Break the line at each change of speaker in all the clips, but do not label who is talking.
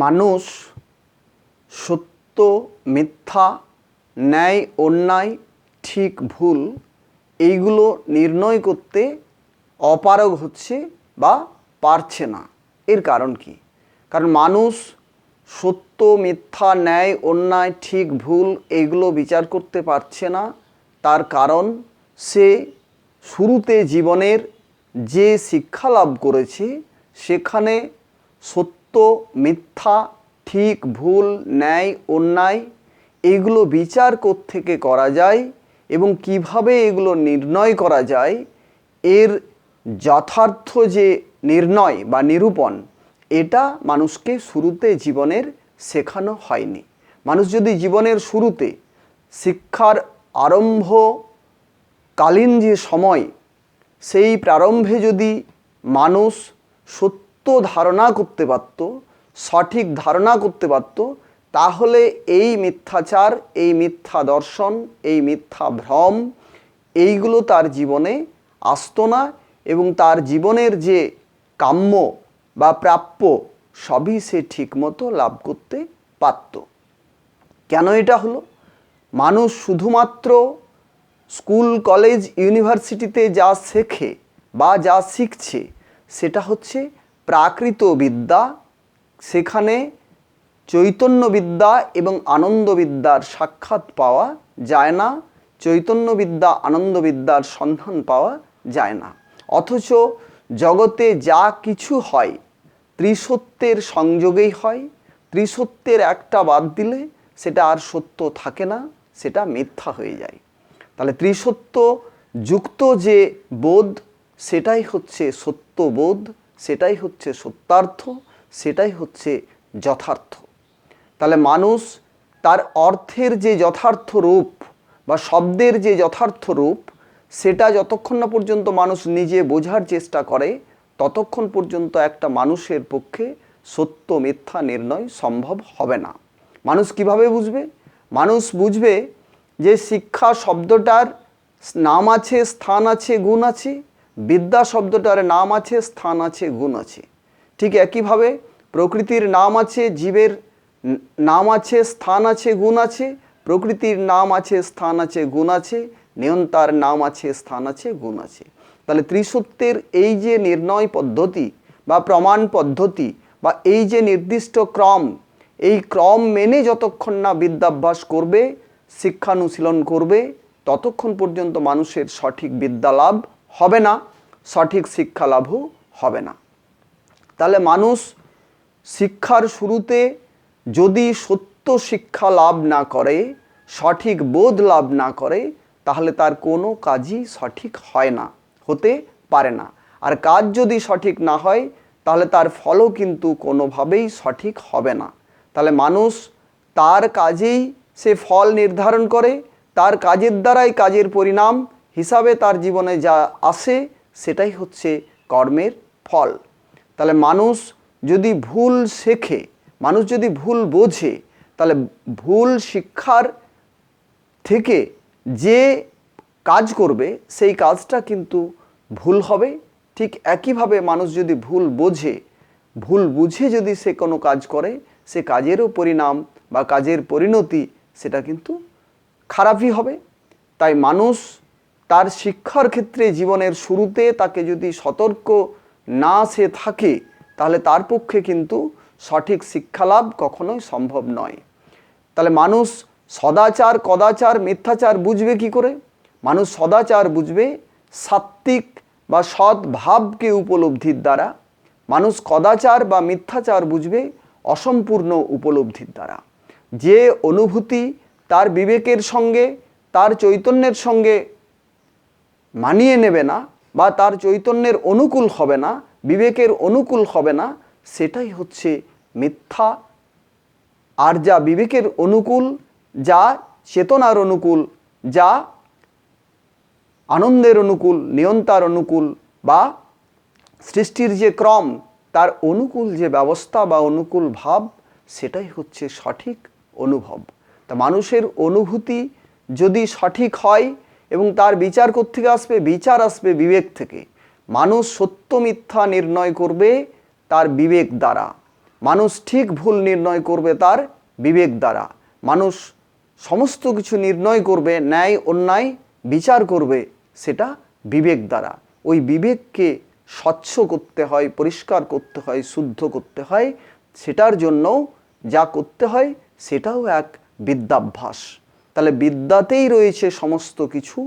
মানুষ সত্য, মিথ্যা, ন্যায়, অন্যায়, ঠিক, ভুল, এইগুলো নির্ণয় করতে অপারগ হচ্ছে বা পারছে না। এর কারণ কি? কারণ মানুষ সত্য, মিথ্যা, ন্যায়, অন্যায়, ঠিক, ভুল এইগুলো বিচার করতে পারছে না। তার কারণ সে শুরুতে জীবনের যে শিক্ষা লাভ করেছে, সেখানে সত্য মিথ্যা, ঠিক, ভুল, ন্যায়, অন্যায়, এগুলো বিচার থেকে করা যায় এবং কীভাবে এগুলো নির্ণয় করা যায়, এর যথার্থ যে নির্ণয় বা নিরূপণ, এটা মানুষকে শুরুতে জীবনের শেখানো হয়নি। মানুষ যদি জীবনের শুরুতে শিক্ষার আরম্ভ কালীন যে সময়, সেই প্রারম্ভে যদি মানুষ সত্য ধারণা করতে পারত, সঠিক ধারণা করতে পারত, তাহলে এই মিথ্যাচার, এই মিথ্যা দর্শন, এই মিথ্যা ভ্রম, এইগুলো তার জীবনে আসতো না এবং তার জীবনের যে কাম্য বা প্রাপ্য সবই সে ঠিকমতো লাভ করতে পারত। কেন এটা হলো? মানুষ শুধুমাত্র স্কুল, কলেজ, ইউনিভার্সিটিতে যা শেখে বা যা শিখছে, সেটা হচ্ছে প্রাকৃত বিদ্যা সেখানে চৈতন্যবিদ্যা এবং আনন্দবিদ্যার সাক্ষাৎ পাওয়া যায় না, চৈতন্যবিদ্যা, আনন্দবিদ্যার সন্ধান পাওয়া যায় না। অথচ জগতে যা কিছু হয়, ত্রিসত্যের সংযোগেই হয়। ত্রিসত্যের একটা বাদ দিলে সেটা আর সত্য থাকে না, সেটা মিথ্যা হয়ে যায়। তাহলে ত্রিসত্য যুক্ত যে বোধ, সেটাই হচ্ছে সত্যবোধ। সেটাই হচ্ছে সত্যার্থ, সেটাই হচ্ছে যথার্থ। তাহলে মানুষ তার অর্থের যে যথার্থ রূপ বা শব্দের যে যথার্থ রূপ, সেটা যতক্ষণ না পর্যন্ত মানুষ নিজে বোঝার চেষ্টা করে, ততক্ষণ পর্যন্ত একটা মানুষের পক্ষে সত্য মিথ্যা নির্ণয় সম্ভব হবে না। মানুষ কীভাবে বুঝবে? মানুষ বুঝবে যে শিক্ষা শব্দটার নাম আছে, স্থান আছে, গুণ আছে বিদ্যা শব্দটার নাম আছে, স্থান আছে, গুণ আছে। ঠিক একইভাবে প্রকৃতির নাম আছে, জীবের নাম আছে, স্থান আছে, গুণ আছে। প্রকৃতির নাম আছে, স্থান আছে, গুণ আছে। নিয়ন্তার নাম আছে, স্থান আছে, গুণ আছে। তাহলে ত্রিসত্যের এই যে নির্ণয় পদ্ধতি বা প্রমাণ পদ্ধতি বা এই যে নির্দিষ্ট ক্রম, এই ক্রম মেনে যতক্ষণ না বিদ্যাভ্যাস করবে, শিক্ষানুশীলন করবে, ততক্ষণ পর্যন্ত মানুষের সঠিক বিদ্যা লাভ হবে না, সঠিক শিক্ষা লাভও হবে না। তাহলে মানুষ শিক্ষার শুরুতে যদি সত্য শিক্ষা লাভ না করে, সঠিক বোধ লাভ না করে, তাহলে তার কোনো কাজই সঠিক হয় না, হতে পারে না। আর কাজ যদি সঠিক না হয়, তাহলে তার ফলও কিন্তু কোনোভাবেই সঠিক হবে না। তাহলে মানুষ তার কাজেই সে ফল নির্ধারণ করে, তার কাজের দ্বারাই কাজের পরিণাম হিসাবে তার জীবনে যা আসে, সেটাই হচ্ছে কর্মের ফল। তাহলে মানুষ যদি ভুল শেখে, মানুষ যদি ভুল বোঝে, তাহলে ভুল শিক্ষার থেকে যে কাজ করবে, সেই কাজটা কিন্তু ভুল হবে। ঠিক একইভাবে মানুষ যদি ভুল বোঝে, ভুল বুঝে যদি সে কোনো কাজ করে, সে কাজেরও পরিণাম বা কাজের পরিণতি, সেটা কিন্তু খারাপই হবে। তাই মানুষ তার শিক্ষার ক্ষেত্রে জীবনের শুরুতে তাকে যদি সতর্ক না সে থাকে, তাহলে তার পক্ষে কিন্তু সঠিক শিক্ষা লাভ কখনোই সম্ভব নয়। তাহলে মানুষ সদাচার, কদাচার, মিথ্যাচার বুঝবে কি করে? মানুষ সদাচার বুঝবে সাত্ত্বিক বা সৎ ভাবকে উপলব্ধির দ্বারা। মানুষ কদাচার বা মিথ্যাচার বুঝবে অসম্পূর্ণ উপলব্ধির দ্বারা। যে অনুভূতি তার বিবেকের সঙ্গে, তার চৈতন্যের সঙ্গে মানিয়ে নেবে না বা তার চৈতন্যের অনুকূল হবে না, বিবেকের অনুকূল হবে না, সেটাই হচ্ছে মিথ্যা। আর যা বিবেকের অনুকূল, যা চেতনার অনুকূল, যা আনন্দের অনুকূল, নিয়ন্তার অনুকূল বা সৃষ্টির যে ক্রম, তার অনুকূল যে ব্যবস্থা বা অনুকূল ভাব, সেটাই হচ্ছে সঠিক অনুভব। তা মানুষের অনুভূতি যদি সঠিক হয় এবং তার বিচার থেকে আসবে? বিচার আসবে বিবেক থেকে। মানুষ সত্য মিথ্যা নির্ণয় করবে তার বিবেক দ্বারা। মানুষ ঠিক ভুল নির্ণয় করবে তার বিবেক দ্বারা। মানুষ সমস্ত কিছু নির্ণয় করবে, ন্যায়, অন্যায় বিচার করবে সেটা বিবেক দ্বারা। ওই বিবেককে স্বচ্ছ করতে হয়, পরিষ্কার করতে হয়, শুদ্ধ করতে হয়, সেটার জন্য যা করতে হয় সেটাও এক বিদ্যাভ্যাস। তাহলে বিদ্যাতেই রয়েছে সমস্ত কিছু।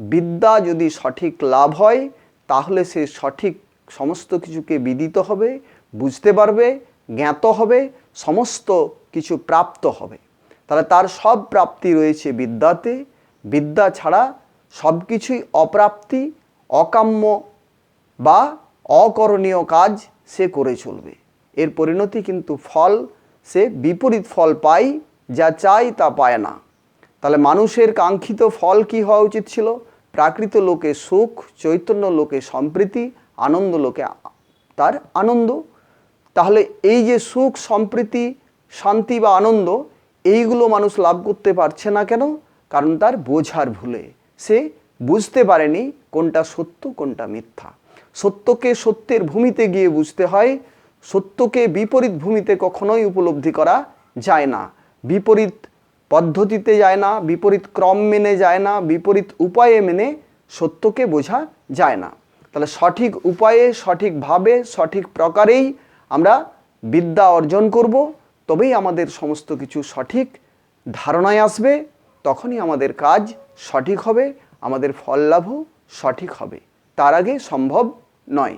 বিদ্যা যদি সঠিক লাভ হয়, তাহলে সে সঠিক সমস্ত কিছুকে বিদিত হবে, বুঝতে পারবে, জ্ঞাত হবে, সমস্ত কিছু প্রাপ্ত হবে। তাহলে তার সব প্রাপ্তি রয়েছে বিদ্যাতে। বিদ্যা ছাড়া সব কিছুই অপ্রাপ্তি, অকাম্য বা অকরণীয় কাজ সে করে চলবে। এর পরিণতি কিন্তু ফল, সে বিপরীত ফল পায়, যা চায় তা পায় না। তাহলে মানুষের কাঙ্ক্ষিত ফল কি হওয়া উচিত ছিল? প্রাকৃত লোকে সুখ, চৈতন্য লোকে সম্প্রীতি, আনন্দ লোকে তার আনন্দ। তাহলে এই যে সুখ, সম্প্রীতি, শান্তি বা আনন্দ, এইগুলো মানুষ লাভ করতে পারছে না কেন? কারণ তার বোঝার ভুলে। সে বুঝতে পারেনি কোনটা সত্য, কোনটা মিথ্যা। সত্যকে সত্যের ভূমিতে গিয়ে বুঝতে হয়। সত্যকে বিপরীত ভূমিতে কখনোই উপলব্ধি করা যায় না। বিপরীত পদ্ধতিতে যায় না, বিপরীত ক্রম মেনে যায় না, বিপরীত উপায়ে মেনে সত্যকে বোঝা যায় না। তাহলে সঠিক উপায়ে সঠিকভাবে সঠিক প্রকারেই আমরা বিদ্যা অর্জন করব, তবেই আমাদের সমস্ত কিছু সঠিক ধারণায় আসবে, তখনই আমাদের কাজ সঠিক হবে, আমাদের ফল লাভও সঠিক হবে। তার আগে সম্ভব নয়।